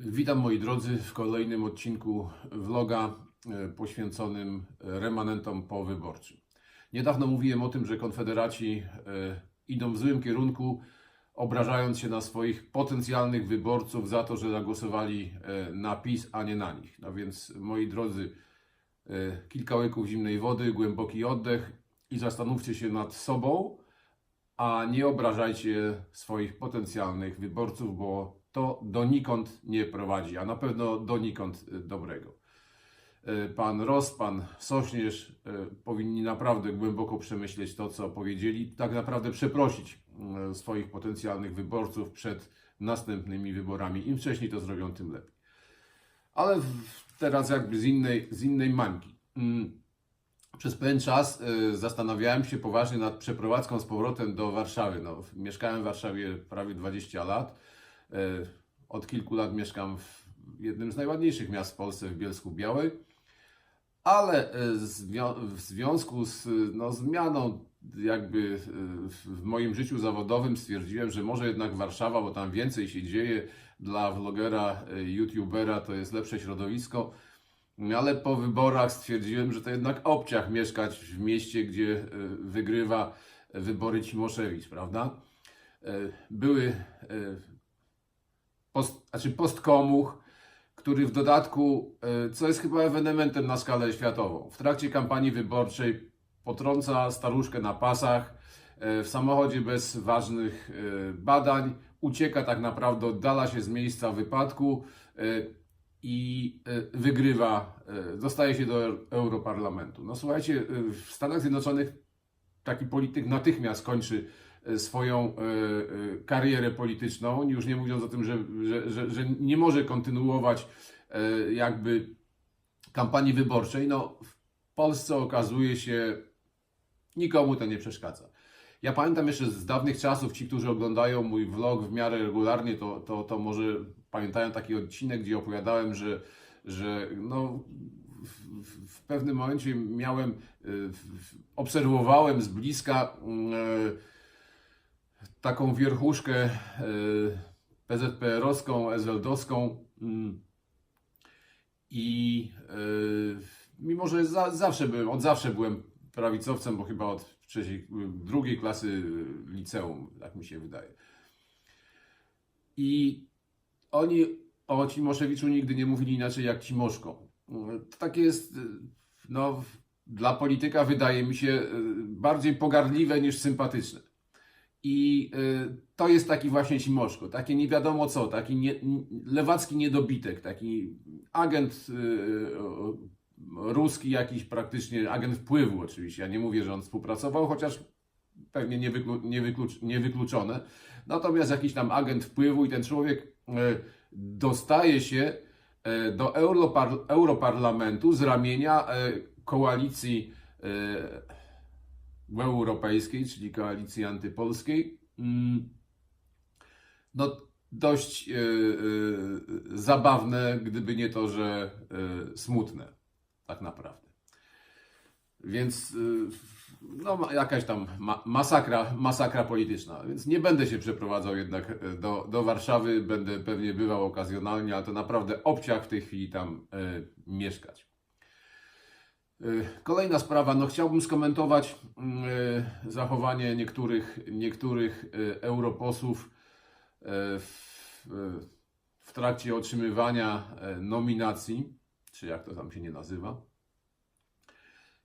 Witam moi drodzy w kolejnym odcinku vloga e, poświęconym remanentom powyborczym. Niedawno mówiłem o tym, że konfederaci e, idą w złym kierunku, obrażając się na swoich potencjalnych wyborców za to, że zagłosowali e, na PiS, a nie na nich. No więc moi drodzy, kilka łyków zimnej wody, głęboki oddech i zastanówcie się nad sobą, a nie obrażajcie swoich potencjalnych wyborców, bo to donikąd nie prowadzi, a na pewno donikąd y, dobrego. Y, Pan Ros, pan Sośnierz y, powinni naprawdę głęboko przemyśleć to, co powiedzieli, tak naprawdę przeprosić swoich potencjalnych wyborców przed następnymi wyborami. Im wcześniej to zrobią, tym lepiej. Ale teraz jakby z innej, z innej mańki. Przez pewien czas y, zastanawiałem się poważnie nad przeprowadzką z powrotem do Warszawy. No, mieszkałem w Warszawie prawie 20 lat. Y, od kilku lat mieszkam w jednym z najładniejszych miast w Polsce, w Bielsku Białej. Ale y, w związku z no, zmianą jakby w- moim życiu zawodowym stwierdziłem, że może jednak Warszawa, bo tam więcej się dzieje dla vlogera, youtubera, to jest lepsze środowisko. Ale po wyborach stwierdziłem, że to jednak obciach mieszkać w mieście, gdzie e, wygrywa wybory Cimoszewicz, prawda? E, Były e, post, znaczy postkomuch, który w dodatku, co jest chyba ewenementem na skalę światową, w trakcie kampanii wyborczej potrąca staruszkę na pasach, w samochodzie bez ważnych badań, ucieka tak naprawdę, oddala się z miejsca wypadku i e, wygrywa, e, dostaje się do Eu- Europarlamentu. No słuchajcie, e, w Stanach Zjednoczonych taki polityk natychmiast kończy swoją karierę polityczną, już nie mówiąc o tym, że, że, że, że nie może kontynuować jakby kampanii wyborczej. No w Polsce okazuje się, nikomu to nie przeszkadza. Ja pamiętam jeszcze z dawnych czasów, ci, którzy oglądają mój vlog w miarę regularnie, to, to, to może pamiętają taki odcinek, gdzie opowiadałem, że, że no, w, pewnym momencie miałem, y, obserwowałem z bliska e, taką wierchuszkę e, PZPR-owską, SLD-owską mm, i mimo, że za, zawsze byłem, od zawsze byłem prawicowcem, bo chyba od trzeciej, drugiej klasy liceum, tak mi się wydaje. I oni o Cimoszewiczu nigdy nie mówili inaczej jak Cimoszko. To takie jest, y, no, dla polityka wydaje mi się y, bardziej pogardliwe niż sympatyczne. I y, to jest taki właśnie Cimoszko, takie nie wiadomo co, taki nie, lewacki niedobitek, taki agent ruski jakiś praktycznie, agent wpływu oczywiście. Ja nie mówię, że on współpracował, chociaż pewnie niewyklu, niewyklucz, niewykluczone. Natomiast jakiś tam agent wpływu i ten człowiek dostaje się e, do Europar, Europarlamentu z ramienia e, koalicji e, europejskiej, czyli koalicji antypolskiej. Mm, No, dość e, e, zabawne, gdyby nie to, że e, smutne, tak naprawdę. Więc no, jakaś tam ma masakra, masakra polityczna. Więc nie będę się przeprowadzał jednak y, do, do Warszawy. Będę pewnie bywał okazjonalnie, ale to naprawdę obciach w tej chwili tam y, mieszkać. Y, Kolejna sprawa, no chciałbym skomentować zachowanie niektórych, niektórych europosłów w, w trakcie otrzymywania nominacji, czy jak to tam się nie nazywa.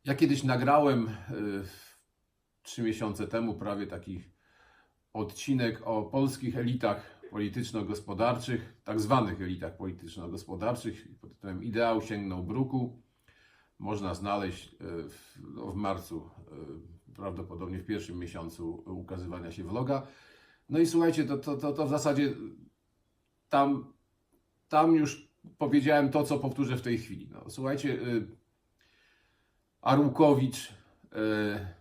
Ja kiedyś nagrałem y, trzy miesiące temu prawie taki odcinek o polskich elitach polityczno-gospodarczych, tak zwanych elitach polityczno-gospodarczych pod tytułem Ideał sięgnął bruku. Można znaleźć y, w, no, w marcu, y, prawdopodobnie w pierwszym miesiącu ukazywania się vloga. No i słuchajcie, to, to, to, to w zasadzie tam, tam już powiedziałem to, co powtórzę w tej chwili. No, słuchajcie, y, Arłukowicz, e,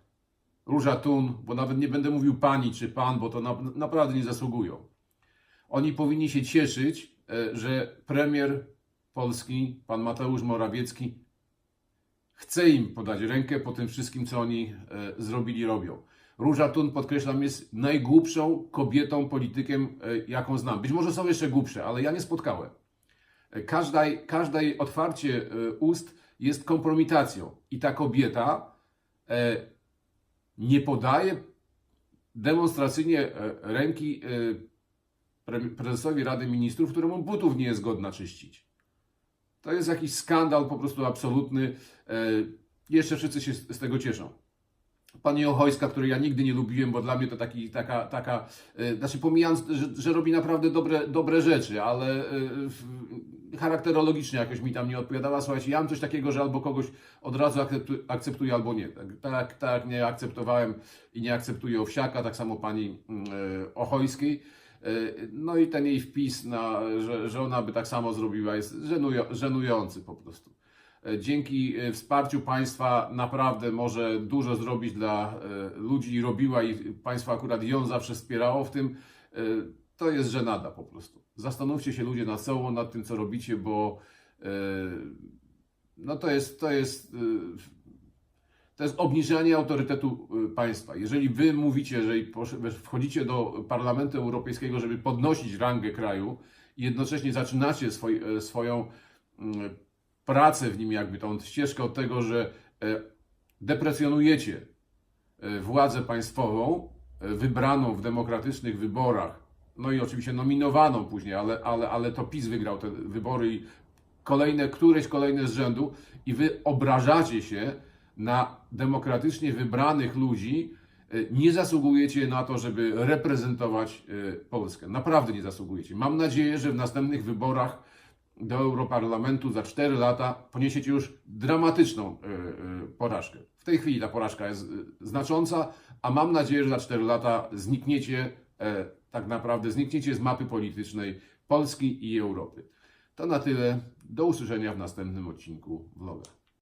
Róża Tun, bo nawet nie będę mówił pani czy pan, bo to na, naprawdę nie zasługują. Oni powinni się cieszyć, e, że premier Polski, pan Mateusz Morawiecki, chce im podać rękę po tym wszystkim, co oni e, zrobili, robią. Róża Tun, podkreślam, jest najgłupszą kobietą, politykiem, jaką znam. Być może są jeszcze głupsze, ale ja nie spotkałem. Każdej, każdej otwarcie ust jest kompromitacją. I ta kobieta e, nie podaje demonstracyjnie e, ręki e, pre- prezesowi Rady Ministrów, któremu butów nie jest godna czyścić. To jest jakiś skandal po prostu absolutny. Jeszcze wszyscy się z tego cieszą. Pani Ochojska, której ja nigdy nie lubiłem, bo dla mnie to taki, taka, taka znaczy pomijając, że, że robi naprawdę dobre, dobre rzeczy, ale charakterologicznie jakoś mi tam nie odpowiadała. Słuchajcie, ja mam coś takiego, że albo kogoś od razu akceptu- akceptuję, albo nie. Tak, tak, tak nie akceptowałem i nie akceptuję Owsiaka, tak samo pani mm, e, Ochojskiej. E, No i ten jej wpis, na, że, że ona by tak samo zrobiła, jest żenujący po prostu. E, Dzięki wsparciu państwa naprawdę może dużo zrobić dla ludzi i robiła i państwo akurat ją zawsze wspierało w tym. To jest żenada po prostu. Zastanówcie się ludzie nad sobą, nad tym co robicie, bo e, no to jest, to jest, e, to jest obniżanie autorytetu e, państwa. Jeżeli wy mówicie, że wchodzicie do Parlamentu Europejskiego, żeby podnosić rangę kraju i jednocześnie zaczynacie swoj, swoją pracę w nim, jakby tą ścieżkę od tego, że deprecjonujecie władzę państwową wybraną w demokratycznych wyborach, no i oczywiście nominowaną później, ale, ale, ale to PiS wygrał te wybory i kolejne, któreś kolejne z rzędu i wy obrażacie się na demokratycznie wybranych ludzi, e, nie zasługujecie na to, żeby reprezentować e, Polskę. Naprawdę nie zasługujecie. Mam nadzieję, że w następnych wyborach do Europarlamentu za 4 lata poniesiecie już dramatyczną e, porażkę. W tej chwili ta porażka jest znacząca, a mam nadzieję, że za 4 lata znikniecie, tak naprawdę znikniecie z mapy politycznej Polski i Europy. To na tyle. Do usłyszenia w następnym odcinku vloga.